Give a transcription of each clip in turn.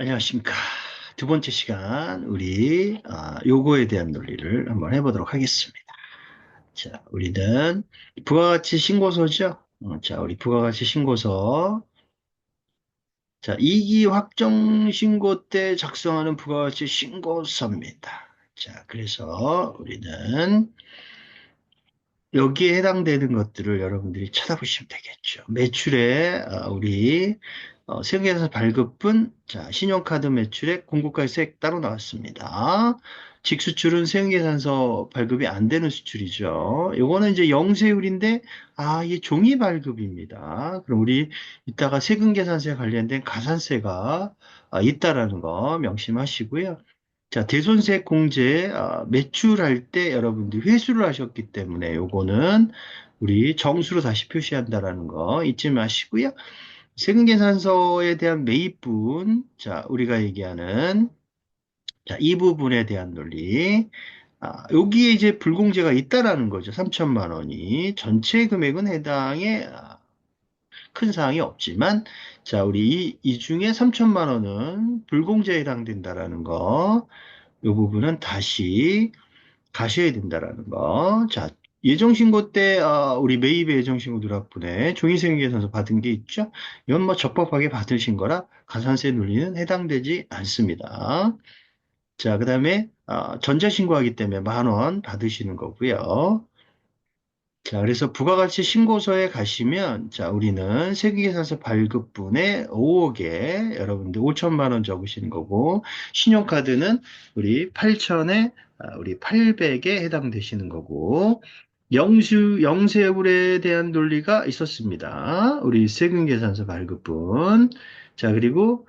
안녕하십니까. 두 번째 시간, 우리, 아, 요거에 대한 논리를 한번 해보도록 하겠습니다. 자, 우리는 부가가치 신고서죠? 어, 자, 우리 부가가치 신고서. 자, 이기 확정 신고 때 작성하는 부가가치 신고서입니다. 자, 그래서 우리는 여기에 해당되는 것들을 여러분들이 찾아보시면 되겠죠. 매출에 어, 우리 어, 세금계산 발급분, 자, 신용카드 매출액, 공고가세액 따로 나왔습니다. 직수출은 세금계산서 발급이 안 되는 수출이죠. 요거는 이제 영세율인데, 아, 이게 종이 발급입니다. 그럼 우리 이따가 세금계산서에 관련된 가산세가 아, 있다라는 거 명심하시고요. 자, 대손세 공제 아, 매출할 때 여러분들이 회수를 하셨기 때문에 요거는 우리 정수로 다시 표시한다라는 거 잊지 마시고요. 세금계산서에 대한 매입분, 자, 우리가 얘기하는 자, 이 부분에 대한 논리. 아, 여기에 이제 불공제가 있다라는 거죠. 3천만 원이. 전체 금액은 해당에 아, 큰 사항이 없지만, 자, 우리 이, 이 중에 3천만 원은 불공제에 해당된다라는 거. 이 부분은 다시 가셔야 된다라는 거. 자, 예정신고 때 어, 우리 매입의 예정신고 누락분에 종이세금계산서 받은 게 있죠? 이건 뭐 적법하게 받으신 거라 가산세 논리는 해당되지 않습니다. 자, 그 다음에 어, 전자신고하기 때문에 만 원 받으시는 거고요. 자, 그래서 부가가치 신고서에 가시면, 자, 우리는 세금계산서 발급분에 5억에 여러분들 5천만 원 적으시는 거고, 신용카드는 우리 8천에 우리 800에 해당되시는 거고, 영수, 영세율에 대한 논리가 있었습니다. 우리 세금계산서 발급분. 자, 그리고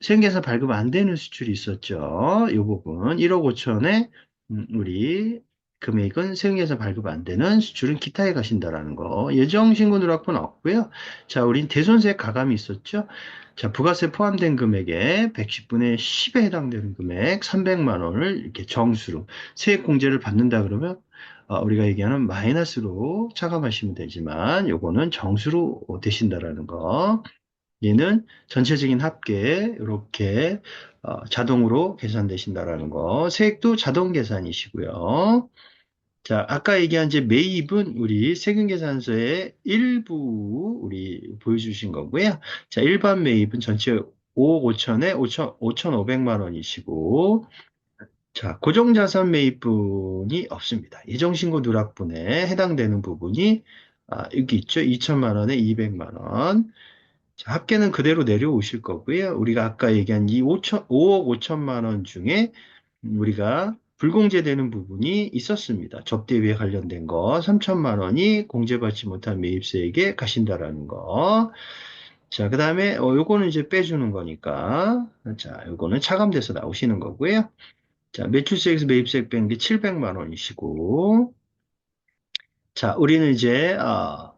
세금계산 발급 안 되는 수출이 있었죠. 이 부분. 1억 5천에 음, 우리 금액은 세금계산 발급 안 되는 수출은 기타에 가신다라는 거. 예정신고 누락분 없고요. 자, 우린 대손세 가감이 있었죠. 자, 부가세 포함된 금액에 110분의 10에 해당되는 금액 300만 원을 이렇게 정수로 세액 공제를 받는다 그러면 어, 우리가 얘기하는 마이너스로 차감하시면 되지만 요거는 정수로 되신다라는 거. 얘는 전체적인 합계 이렇게 어, 자동으로 계산되신다라는 거. 세액도 자동 계산이시고요. 자, 아까 얘기한 이제 매입은 우리 세금계산서의 일부 우리 보여주신 거고요. 자, 일반 매입은 전체 5억 5천에 5천, 5,500만 원이시고, 자, 고정자산 매입분이 없습니다. 예정신고 누락분에 해당되는 부분이 아, 여기 있죠. 2천만 원에 200만 원. 자, 합계는 그대로 내려오실 거고요. 우리가 아까 얘기한 이 5천, 5억 5천만 원 중에 우리가 불공제되는 부분이 있었습니다. 접대비에 관련된 거 3천만 원이 공제받지 못한 매입세에게 가신다라는 거. 자, 그 다음에 어, 요거는 이제 빼주는 거니까 자, 요거는 차감돼서 나오시는 거고요. 자, 매출세에서 매입세액 뺀 게 700만 원이시고, 자, 우리는 이제, 어,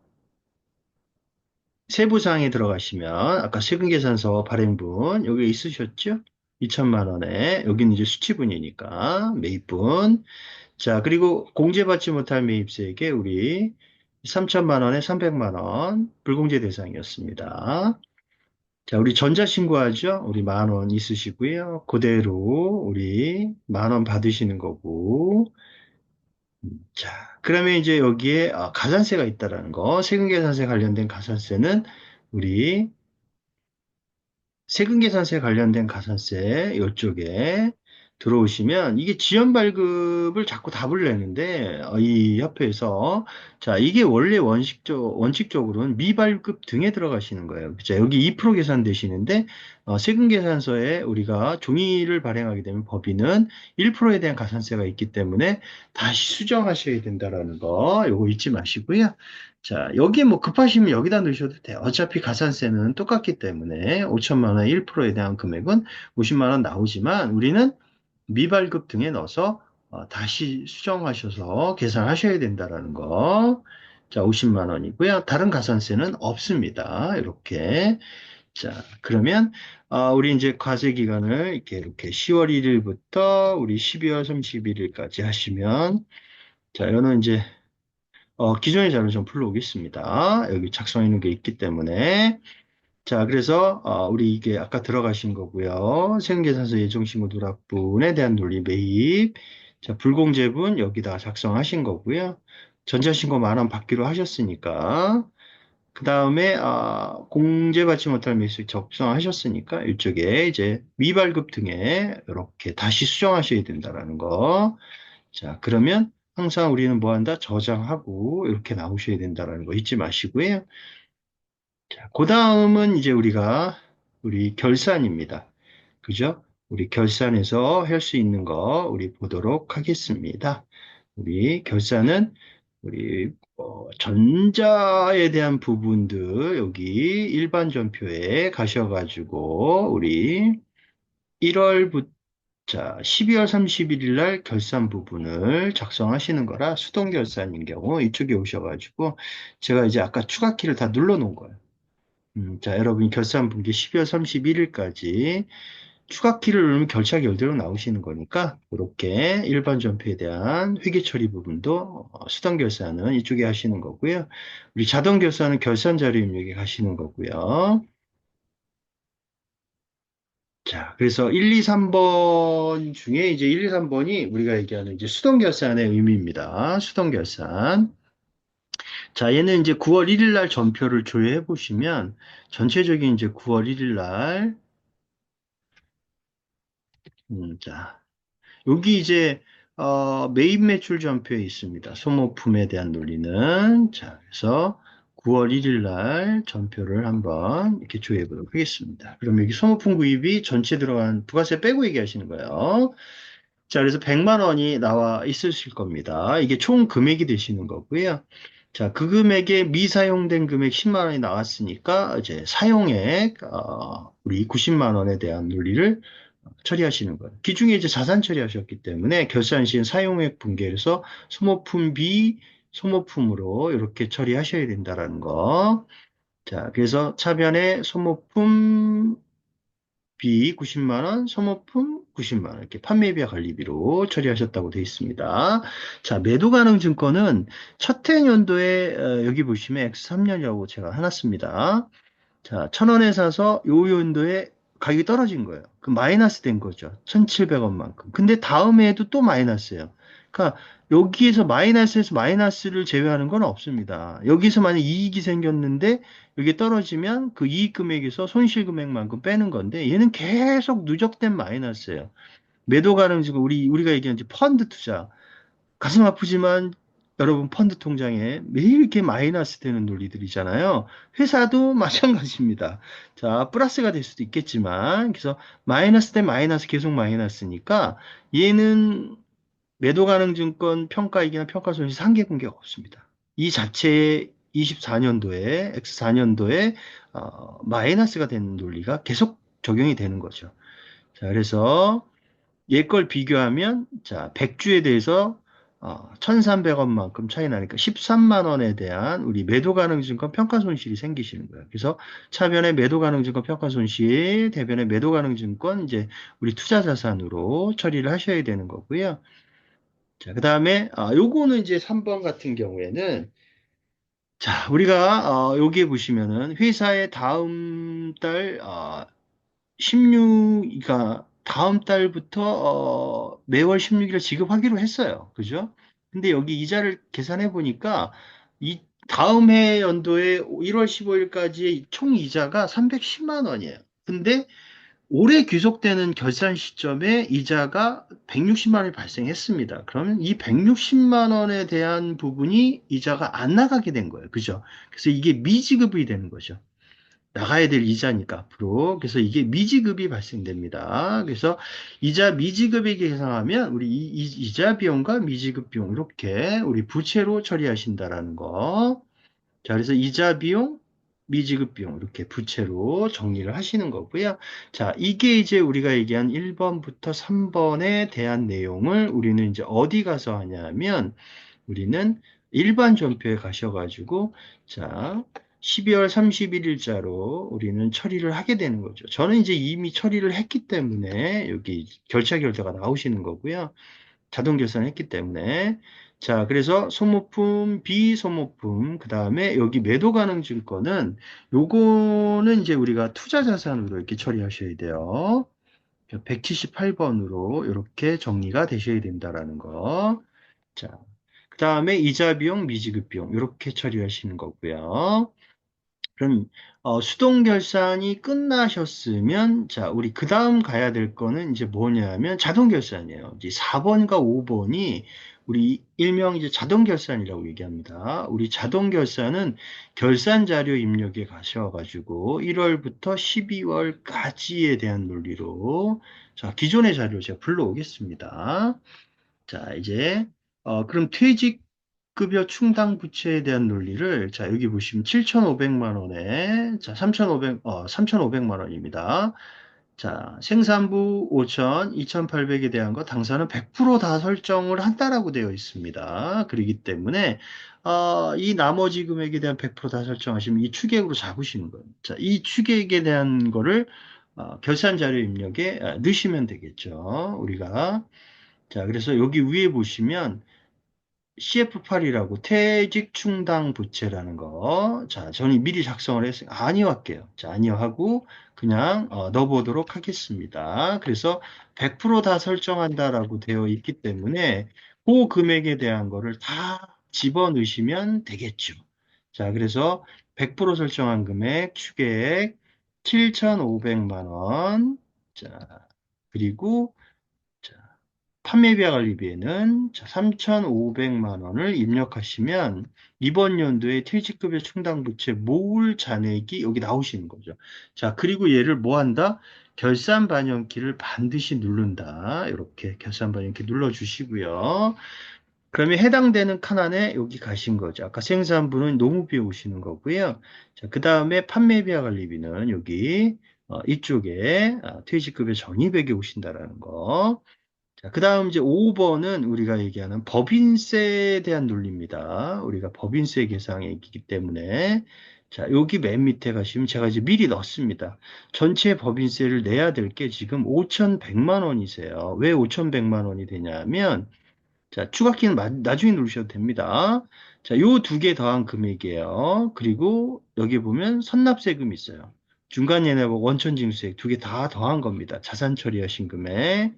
세부사항에 들어가시면, 아까 세금계산서 발행분, 여기 있으셨죠? 2천만 원에, 여기는 이제 수치분이니까, 매입분. 자, 그리고 공제받지 못할 매입세액에 우리 3천만 원에 300만 원, 불공제 대상이었습니다. 자, 우리 전자신고하죠? 우리 만 원 있으시고요. 그대로 우리 만 원 받으시는 거고. 자, 그러면 이제 여기에 아, 가산세가 있다라는 거. 세금계산세 관련된 가산세는 우리 세금계산세 관련된 가산세 이쪽에 들어오시면 이게 지연 발급을 자꾸 답을 내는데 어, 이 협회에서 자 이게 원래 원칙적 원칙적으로는 미발급 등에 들어가시는 거예요. 자 여기 2% 계산되시는데 어, 세금 계산서에 우리가 종이를 발행하게 되면 법인은 1%에 대한 가산세가 있기 때문에 다시 수정하셔야 된다라는 거 요거 잊지 마시고요. 자, 여기 뭐 급하시면 여기다 넣으셔도 돼요. 어차피 가산세는 똑같기 때문에 5천만 원 1%에 대한 금액은 50만 원 나오지만 우리는 미발급 등에 넣어서 어, 다시 수정하셔서 계산하셔야 된다라는 거. 자, 50만 원이고요. 다른 가산세는 없습니다. 이렇게. 자, 그러면 어, 우리 이제 과세 기간을 이렇게 이렇게 10월 1일부터 우리 12월 31일까지 하시면 자, 이거는 이제 어, 기존의 자료 좀 불러오겠습니다. 여기 작성해 놓은 게 있기 때문에 자, 그래서 어, 우리 이게 아까 들어가신 거고요. 세금계산서 예정신고 누락분에 대한 논리 매입. 자, 불공제분 여기다 작성하신 거고요. 전자신고 만원 받기로 하셨으니까. 그 다음에 아, 공제받지 못할 매수 적성하셨으니까 이쪽에 이제 미발급 등에 이렇게 다시 수정하셔야 된다라는 거. 자, 그러면 항상 우리는 뭐 한다? 저장하고 이렇게 나오셔야 된다라는 거 잊지 마시고요. 자, 그 다음은 이제 우리가 우리 결산입니다. 그죠? 우리 결산에서 할 수 있는 거 우리 보도록 하겠습니다. 우리 결산은 우리 어, 전자에 대한 부분들 여기 일반 전표에 가셔가지고 우리 1월부터 자, 12월 31일 날 결산 부분을 작성하시는 거라 수동 결산인 경우 이쪽에 오셔가지고 제가 이제 아까 추가 키를 다 눌러 놓은 거예요. 음, 자, 여러분 결산 분기 12월 31일까지 추가 키를 누르면 결차 결대로 나오시는 거니까 이렇게 일반 전표에 대한 회계 처리 부분도 어, 수당 결산은 이쪽에 하시는 거고요. 우리 자동 결산은 결산 자료 입력에 가시는 거고요. 자, 그래서 1, 2, 3번 중에 이제 1, 2, 3번이 우리가 얘기하는 이제 수동 결산의 의미입니다. 수동 결산. 자, 얘는 이제 9월 1일 날 전표를 조회해 보시면 전체적인 이제 9월 1일 날 음, 자, 여기 이제 어, 매입 매출 전표에 있습니다. 소모품에 대한 논리는 자, 그래서 9월 1일 날 전표를 한번 이렇게 조회해 보도록 하겠습니다. 그럼 여기 소모품 구입이 전체 들어간 부가세 빼고 얘기하시는 거예요. 자, 그래서 100만 원이 나와 있으실 겁니다. 이게 총 금액이 되시는 거고요. 자, 그 금액에 미사용된 금액 10만 원이 나왔으니까 이제 사용액 어, 우리 90만 원에 대한 논리를 처리하시는 거예요. 기중에 이제 자산 처리하셨기 때문에 결산 시엔 사용액 분계해서 소모품 B 소모품으로 이렇게 처리하셔야 된다라는 거. 자, 그래서 차변에 소모품 B 90만 원, 소모품 90만 원 이렇게 판매비와 관리비로 처리하셨다고 되어 있습니다. 자, 매도 가능 증권은 첫해 연도에 어, 여기 보시면 X3년이라고 제가 해놨습니다. 자, 천 원에 사서 요 연도에 가격이 떨어진 거예요. 그 마이너스 된 거죠. 1,700원만큼. 근데 다음 해에도 또 마이너스예요. 그러니까 여기에서 마이너스에서 마이너스를 제외하는 건 없습니다. 여기서 만약 이익이 생겼는데 여기 떨어지면 그 이익 금액에서 손실 금액만큼 빼는 건데 얘는 계속 누적된 마이너스예요. 매도 가능 지금 우리 우리가 얘기한 펀드 투자 가슴 아프지만 여러분 펀드 통장에 매일 이렇게 마이너스 되는 논리들이잖아요. 회사도 마찬가지입니다. 자, 플러스가 될 수도 있겠지만 그래서 마이너스 대 마이너스 계속 마이너스니까 얘는 매도 가능 증권 평가 이기나 평가 손실 상계 공개가 없습니다. 이 자체에 24년도에 X4년도에 어, 마이너스가 되는 논리가 계속 적용이 되는 거죠. 자, 그래서 얘 걸 비교하면 자, 100주에 대해서 어, 1,300원만큼 차이 나니까 13만 원에 대한 우리 매도 가능 증권 평가 손실이 생기시는 거예요. 그래서 차변의 매도 가능 증권 평가 손실, 대변의 매도 가능 증권 이제 우리 투자 자산으로 처리를 하셔야 되는 거고요. 자, 그 다음에 아, 요거는 이제 3번 같은 경우에는 자, 우리가 어, 여기에 보시면은 회사의 다음 달 어, 16, 가 다음 달부터 어, 매월 16일에 지급하기로 했어요. 그죠? 근데 여기 이자를 계산해 보니까 이 다음 해 연도에 1월 15일까지의 총 이자가 310만 원이에요. 근데 올해 귀속되는 결산 시점에 이자가 160만 원이 발생했습니다. 그러면 이 160만 원에 대한 부분이 이자가 안 나가게 된 거예요. 그죠? 그래서 이게 미지급이 되는 거죠. 나가야 될 이자니까 앞으로 그래서 이게 미지급이 발생됩니다. 그래서 이자 미지급에 계산하면 우리 이, 이자 비용과 미지급 비용 이렇게 우리 부채로 처리하신다라는 거. 자 그래서 이자 비용, 미지급 비용 이렇게 부채로 정리를 하시는 거고요. 자 이게 이제 우리가 얘기한 1번부터 3번에 대한 내용을 우리는 이제 어디 가서 하냐면 우리는 일반 전표에 가셔가지고 자 12월 31일자로 우리는 처리를 하게 되는 거죠. 저는 이제 이미 처리를 했기 때문에 여기 결차 결제가 나오시는 거고요. 자동 결산을 했기 때문에 자, 그래서 소모품, 비소모품, 그 다음에 여기 매도 가능 증권은 요거는 이제 우리가 투자 자산으로 이렇게 처리하셔야 돼요. 178번으로 이렇게 정리가 되셔야 된다라는 거. 자, 그 다음에 이자 비용, 미지급 비용 이렇게 처리하시는 거고요. 그럼 어, 수동 결산이 끝나셨으면 자, 우리 그 다음 가야 될 거는 이제 뭐냐면 자동 결산이에요. 이제 4번과 5번이 우리 일명 이제 자동 결산이라고 얘기합니다. 우리 자동 결산은 결산 자료 입력에 가셔가지고 1월부터 12월까지에 대한 논리로 자, 기존의 자료 제가 불러오겠습니다. 자, 이제 어, 그럼 퇴직 급여 충당 부채에 대한 논리를 자 여기 보시면 7,500만 원에 자 3,500, 어, 3,500만 원입니다. 자 생산부 5,000, 2,800에 대한 거 당사는 100%다 설정을 한다라고 되어 있습니다. 그렇기 때문에 어, 이 나머지 금액에 대한 100%다 설정하시면 이 추객으로 잡으시는 거예요. 자, 이 추객에 대한 거를 어, 결산 자료 입력에 어, 넣으시면 되겠죠. 우리가 자 그래서 여기 위에 보시면 CF8이라고 퇴직 충당 부채라는 거. 자, 저는 미리 작성을 했어요. 아니요 할게요. 자, 아니요 하고 그냥 어, 넣어보도록 하겠습니다. 그래서 100%다 설정한다라고 되어 있기 때문에 그 금액에 대한 거를 다 집어넣으시면 되겠죠. 자, 그래서 100% 설정한 금액 추계액 7,500만 원. 자, 그리고 판매비와 관리비에는 3,500만 원을 입력하시면 이번 연도에 퇴직급여 충당부채 모을 잔액이 여기 나오시는 거죠. 자, 그리고 얘를 뭐 한다? 결산 반영키를 반드시 누른다. 이렇게 결산 반영키 눌러주시고요. 그러면 해당되는 칸 안에 여기 가신 거죠. 아까 생산부는 노무비에 오시는 거고요. 자, 그 다음에 판매비와 관리비는 여기 어, 이쪽에 아, 퇴직급여 적립액에 오신다라는 거. 자, 그 다음 이제 5번은 우리가 얘기하는 법인세에 대한 논리입니다. 우리가 법인세 계상이기 때문에 자, 여기 맨 밑에 가시면 제가 이제 미리 넣습니다. 전체 법인세를 내야 될 게 지금 5,100만 원이세요. 왜 5,100만 원이 되냐면 자, 추가키는 나중에 누르셔도 됩니다. 자, 요 두 개 더한 금액이에요. 그리고 여기 보면 선납세금 있어요. 중간예납 원천징수액 두 개 다 더한 겁니다. 자산 처리하신 금액.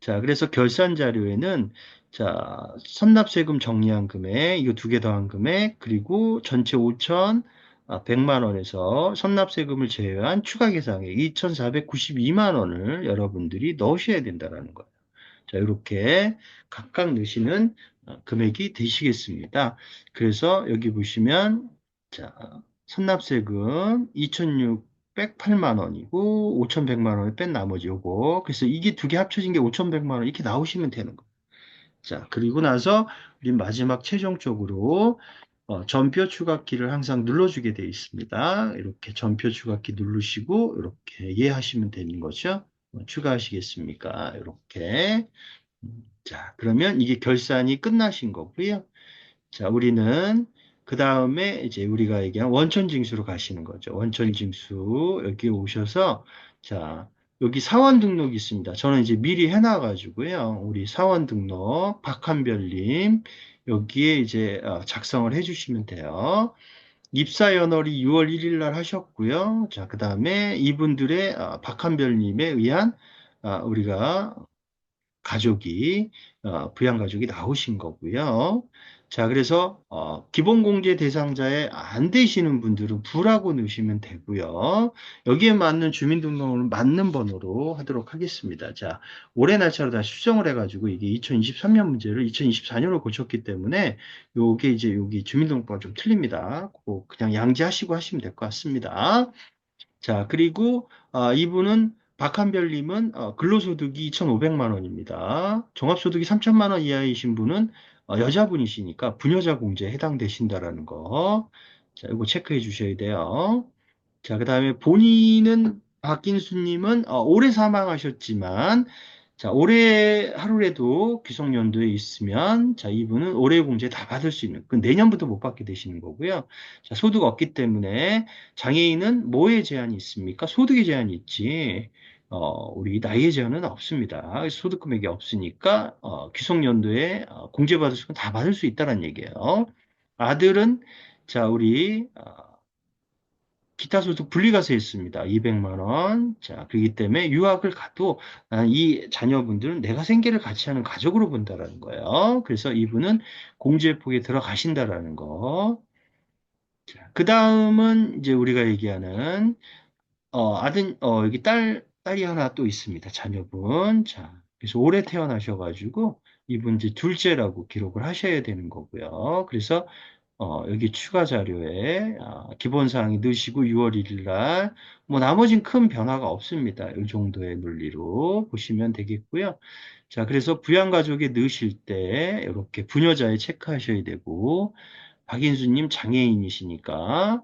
자, 그래서 결산 자료에는 자, 선납세금 정리한 금액, 이거 두 개 더한 금액, 그리고 전체 5천 100만 아, 원에서 선납세금을 제외한 추가 계상액 2,492만 원을 여러분들이 넣으셔야 된다는 거예요. 자, 이렇게 각각 넣으시는 어, 금액이 되시겠습니다. 그래서 여기 보시면 자, 선납세금 2,600 108만 원이고 5,100만 원을 뺀 나머지 요거. 그래서 이게 두 개 합쳐진 게 5,100만 원 이렇게 나오시면 되는 거예요. 자, 그리고 나서 우리 마지막 최종적으로 어, 전표 추가키를 항상 눌러주게 되어 있습니다. 이렇게 전표 추가키 누르시고 이렇게 이해하시면 되는 거죠. 어, 추가하시겠습니까? 이렇게. 음, 자, 그러면 이게 결산이 끝나신 거고요. 자, 우리는 그 다음에 이제 우리가 얘기한 원천 징수로 가시는 거죠. 원천 징수 여기 오셔서 자 여기 사원 등록이 있습니다. 저는 이제 미리 해놔가지고요. 우리 사원 등록 박한별님 여기에 이제 어, 작성을 해주시면 돼요. 입사 연월이 6월 1일 날 하셨고요. 자, 그 다음에 이분들의 어, 박한별님에 의한 어, 우리가 가족이 부양 가족이 나오신 거고요. 자, 그래서 어, 기본 공제 대상자에 안 되시는 분들은 부라고 넣으시면 되고요. 여기에 맞는 주민등록을 맞는 번호로 하도록 하겠습니다. 자, 올해 날짜로 다시 수정을 해가지고 이게 2023년 문제를 2024년으로 고쳤기 때문에 요게 이제 여기 주민등록번호 좀 틀립니다. 그냥 양지하시고 하시면 될 것 같습니다. 자, 그리고 어, 이분은 박한별님은 어, 근로소득이 2,500만 원입니다. 종합소득이 3천만 원 이하이신 분은 어, 여자분이시니까 부녀자 공제에 해당되신다라는 거. 자, 이거 체크해 주셔야 돼요. 자, 그 다음에 본인은 박긴수님은 어, 올해 사망하셨지만 자, 올해 하루에도 귀속연도에 있으면 자, 이분은 올해 공제 다 받을 수 있는 그 내년부터 못 받게 되시는 거고요. 자, 소득 없기 때문에 장애인은 뭐에 제한이 있습니까? 소득에 제한이 있지. 어, 우리 나이의 제한은 없습니다. 소득 금액이 없으니까 어, 기성연도에 어, 공제받을 수 있고 다 받을 수 있다는 얘기예요. 아들은 자 우리 어, 기타 소득 분리가세 있습니다. 200만 원. 자, 그렇기 때문에 유학을 가도 아, 이 자녀분들은 내가 생계를 같이 하는 가족으로 본다라는 거예요. 그래서 이분은 공제 폭에 들어가신다라는 거. 자, 그 다음은 이제 우리가 얘기하는 어, 아들, 어, 여기 딸, 딸이 하나 또 있습니다. 자녀분. 자, 그래서 올해 태어나셔가지고 이분 이제 둘째라고 기록을 하셔야 되는 거고요. 그래서 어, 여기 추가 자료에 아, 기본 사항이 넣으시고 6월 1일 날, 뭐 나머진 큰 변화가 없습니다. 이 정도의 논리로 보시면 되겠고요. 자, 그래서 부양가족에 넣으실 때 이렇게 부녀자에 체크하셔야 되고, 박인수님 장애인이시니까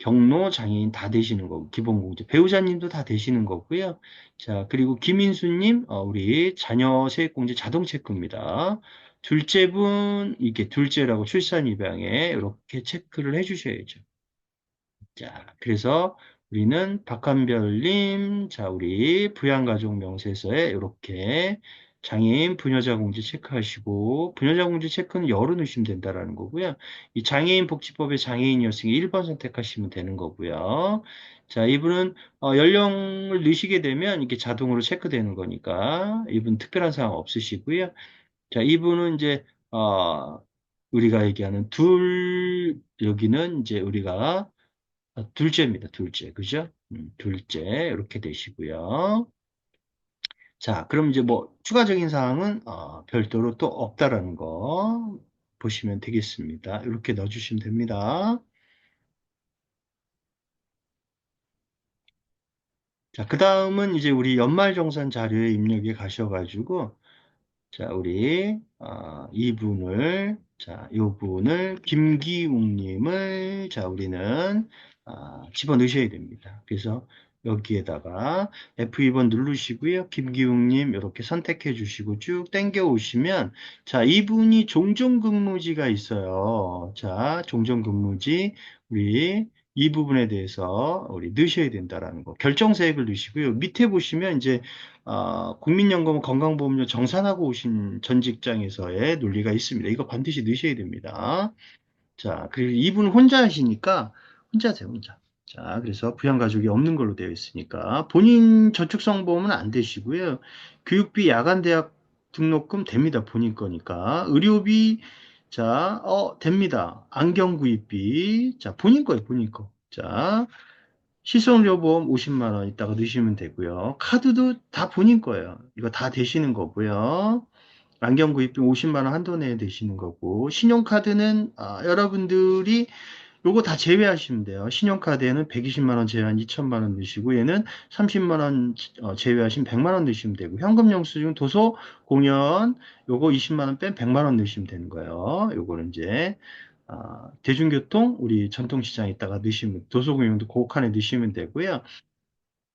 경로 장애인 다 되시는 거고 기본 공제 배우자님도 다 되시는 거고요. 자 그리고 김인수님 어, 우리 자녀 세액공제 자동 체크입니다. 둘째 분 이게 둘째라고 출산 입양에 이렇게 체크를 해주셔야죠. 자 그래서 우리는 박한별님 자 우리 부양가족 명세서에 이렇게 장애인 부녀자 공제 체크하시고 부녀자 공제 체크는 열어 놓으시면 된다라는 거고요. 이 장애인 복지법의 장애인이었으니 1번 선택하시면 되는 거고요. 자, 이분은 어, 연령을 넣으시게 되면 이게 자동으로 체크되는 거니까 이분 특별한 사항 없으시고요. 자, 이분은 이제 어, 우리가 얘기하는 둘 여기는 이제 우리가 아, 둘째입니다. 둘째. 그죠? 음, 둘째 이렇게 되시고요. 자, 그럼 이제 뭐 추가적인 사항은 어, 별도로 또 없다라는 거 보시면 되겠습니다. 이렇게 넣어주시면 됩니다. 자, 그 다음은 이제 우리 연말정산 자료에 입력에 가셔가지고 자, 우리 어, 이분을 자, 요 분을 김기웅님을 자, 우리는 아, 집어넣으셔야 됩니다. 그래서 여기에다가 F2번 누르시고요. 김기웅님 이렇게 선택해 주시고 쭉 당겨 오시면 자 이분이 종전근무지가 있어요. 자 종전근무지 우리 이 부분에 대해서 우리 넣으셔야 된다라는 거. 결정세액을 넣으시고요. 밑에 보시면 이제 어, 국민연금 건강보험료 정산하고 오신 전 직장에서의 논리가 있습니다. 이거 반드시 넣으셔야 됩니다. 자, 그리고 이분 혼자 하시니까 혼자세요, 혼자. 자, 그래서 부양가족이 없는 걸로 되어 있으니까 본인 저축성보험은 안 되시고요. 교육비 야간대학 등록금 됩니다. 본인 거니까. 의료비, 자, 어, 됩니다. 안경 구입비, 자, 본인 거예요, 본인 거. 자, 시설료보험 50만 원 있다가 넣으시면 되고요. 카드도 다 본인 거예요. 이거 다 되시는 거고요. 안경 구입비 50만 원 한도 내에 되시는 거고 신용카드는 아, 여러분들이 요거 다 제외하시면 돼요. 신용카드에는 120만 원 제외한 2천만 원 넣으시고 얘는 30만 원 어, 제외하신 100만 원 넣으시면 되고 현금 영수증 도서 공연 요거 20만 원 뺀 100만 원 넣으시면 되는 거예요. 요거는 이제 아, 대중교통 우리 전통시장 있다가 넣으시면 도서공용도 그 칸에 넣으시면 되고요.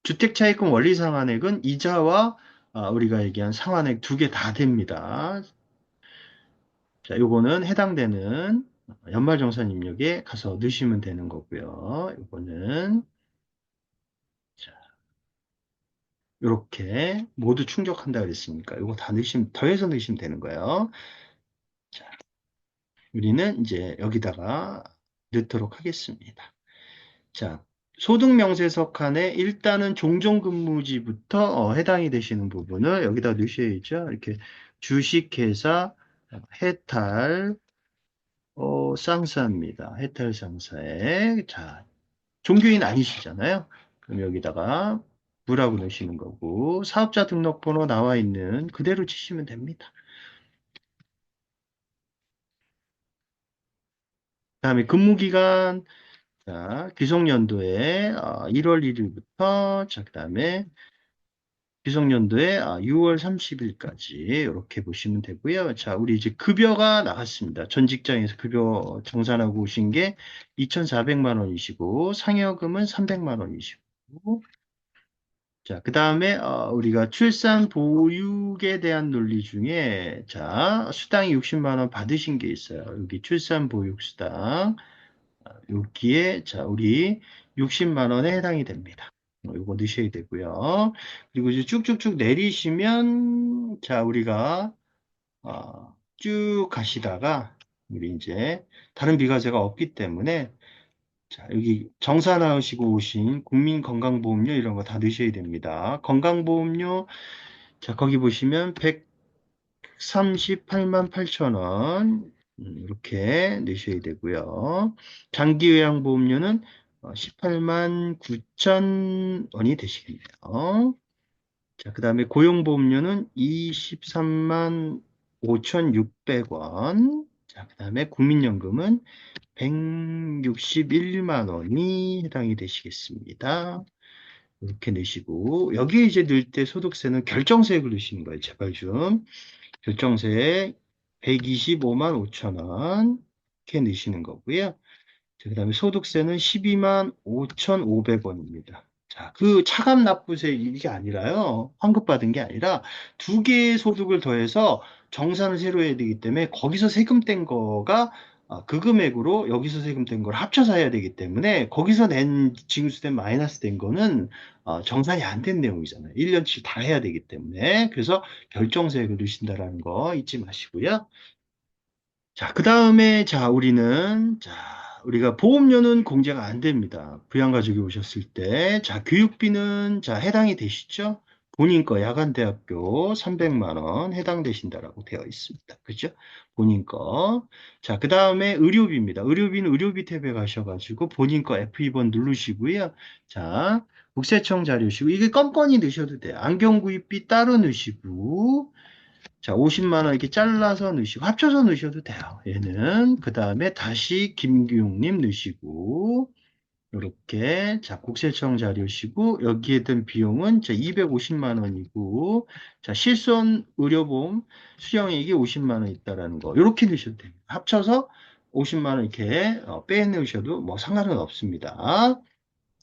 주택차익금 원리 상환액은 이자와 아, 우리가 얘기한 상환액 두 개 다 됩니다. 자, 요거는 해당되는 연말정산 입력에 가서 넣으시면 되는 거고요. 요거는 자, 요렇게 모두 충족한다 그랬으니까 요거 다 넣으시면 더해서 넣으시면 되는 거예요. 자, 우리는 이제 여기다가 넣도록 하겠습니다. 자, 소득명세서 칸에 일단은 종종근무지부터 어, 해당이 되시는 부분을 여기다 넣으셔야죠. 이렇게 주식회사 해탈 어, 쌍사입니다. 해탈 쌍사에 자 종교인 아니시잖아요. 그럼 여기다가 무라고 넣으시는 거고 사업자 등록번호 나와 있는 그대로 치시면 됩니다. 다음에 근무기간 자, 귀속연도에 1월 1일부터 자, 그 다음에 귀속연도에 6월 30일까지 이렇게 보시면 되고요. 자, 우리 이제 급여가 나왔습니다. 전 직장에서 급여 정산하고 오신 게 2,400만 원이시고 상여금은 300만 원이시고 자, 그 다음에 어, 우리가 출산 보육에 대한 논리 중에 자, 수당이 60만 원 받으신 게 있어요. 여기 출산 보육 수당 여기에 자, 우리 60만 원에 해당이 됩니다. 이거 넣으셔야 되고요. 그리고 이제 쭉쭉쭉 내리시면 자 우리가 어, 쭉 가시다가 우리 이제 다른 비과세가 없기 때문에 자 여기 정사 나오시고 오신 국민건강보험료 이런 거 다 넣으셔야 됩니다. 건강보험료 자 거기 보시면 138만 8천 원 음, 이렇게 내셔야 되고요. 장기요양보험료는 18만 9천 원이 되시겠네요. 자, 그 다음에 고용보험료는 23만 5,600원. 자, 그 다음에 국민연금은 161만 원이 해당이 되시겠습니다. 이렇게 내시고, 여기에 이제 넣을 때 소득세는 결정세액을 넣으시는 거예요. 제발 좀. 결정세액 125만 5천 원. 이렇게 내시는 거고요. 그 다음에 소득세는 12만 5,500원입니다. 자, 그 차감 납부세 이게 아니라요. 환급받은 게 아니라 두 개의 소득을 더해서 정산을 새로 해야 되기 때문에 거기서 세금 뗀 거가 아, 그 금액으로 여기서 세금 뗀 걸 합쳐서 해야 되기 때문에 거기서 낸 징수된 마이너스 된 거는 어, 정산이 안 된 내용이잖아요. 1년치 다 해야 되기 때문에 그래서 결정세액을 넣으신다라는 거 잊지 마시고요. 자, 그 다음에 자 우리는 자 우리가 보험료는 공제가 안 됩니다. 부양가족이 오셨을 때. 자, 교육비는 자, 해당이 되시죠? 본인 거 야간대학교 300만 원 해당되신다라고 되어 있습니다. 그죠? 본인 거. 자, 그 다음에 의료비입니다. 의료비는 의료비 탭에 가셔가지고 본인 거 F2번 누르시고요. 자, 국세청 자료시고 이게 껌껌이 넣으셔도 돼요. 안경 구입비 따로 넣으시고 자, 50만 원 이렇게 잘라서 넣으시고 합쳐서 넣으셔도 돼요. 얘는 그 다음에 다시 김규용님 넣으시고 이렇게 자 국세청 자료시고 여기에 든 비용은 자 250만 원이고 자 실손 의료보험 수령액이 50만 원 있다라는 거 이렇게 넣으셔도 됩니다. 합쳐서 50만 원 이렇게 어, 빼내셔도 뭐 상관은 없습니다.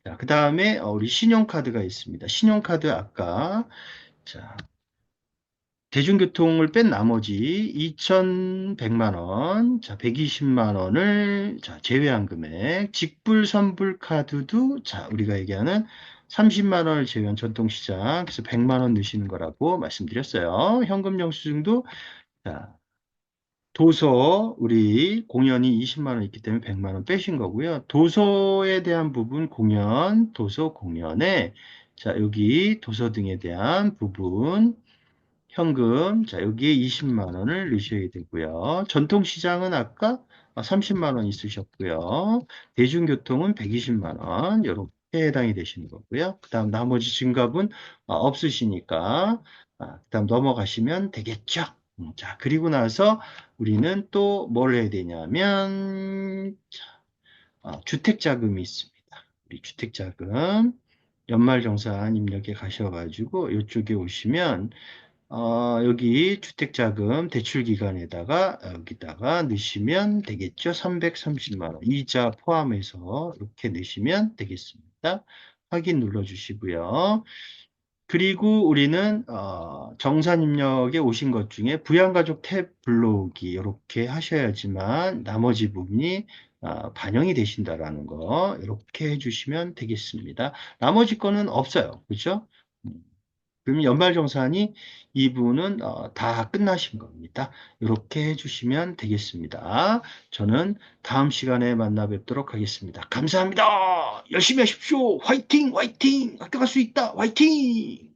자, 그 다음에 어, 우리 신용카드가 있습니다. 신용카드 아까 자 대중교통을 뺀 나머지 2,100만 원, 자, 120만 원을 자, 제외한 금액, 직불 선불 카드도 자, 우리가 얘기하는 30만 원을 제외한 전통시장, 그래서 100만 원 넣으시는 거라고 말씀드렸어요. 현금 영수증도 자, 도서 우리 공연이 20만 원 있기 때문에 100만 원 빼신 거고요. 도서에 대한 부분 공연, 도서 공연에 자, 여기 도서 등에 대한 부분 현금, 자, 여기에 20만 원을 넣으셔야 되고요. 전통시장은 아까 30만 원 있으셨고요. 대중교통은 120만 원, 이렇게 해당이 되시는 거고요. 그 다음 나머지 증갑은 어, 없으시니까, 아, 그 다음 넘어가시면 되겠죠. 음, 자, 그리고 나서 우리는 또 뭘 해야 되냐면, 자, 어, 주택자금이 있습니다. 우리 주택자금, 연말정산 입력에 가셔가지고 이쪽에 오시면 어, 여기 주택자금 대출기간에다가 여기다가 넣으시면 되겠죠. 330만 원 이자 포함해서 이렇게 넣으시면 되겠습니다. 확인 눌러주시고요. 그리고 우리는 어, 정산 입력에 오신 것 중에 부양가족 탭 불러오기 이렇게 하셔야지만 나머지 부분이 어, 반영이 되신다라는 거 이렇게 해주시면 되겠습니다. 나머지 거는 없어요. 그죠? 그러면 연말정산이 이 부분은 어, 다 끝나신 겁니다. 이렇게 해주시면 되겠습니다. 저는 다음 시간에 만나 뵙도록 하겠습니다. 감사합니다. 열심히 하십시오. 화이팅! 화이팅! 갈수 있다. 화이팅!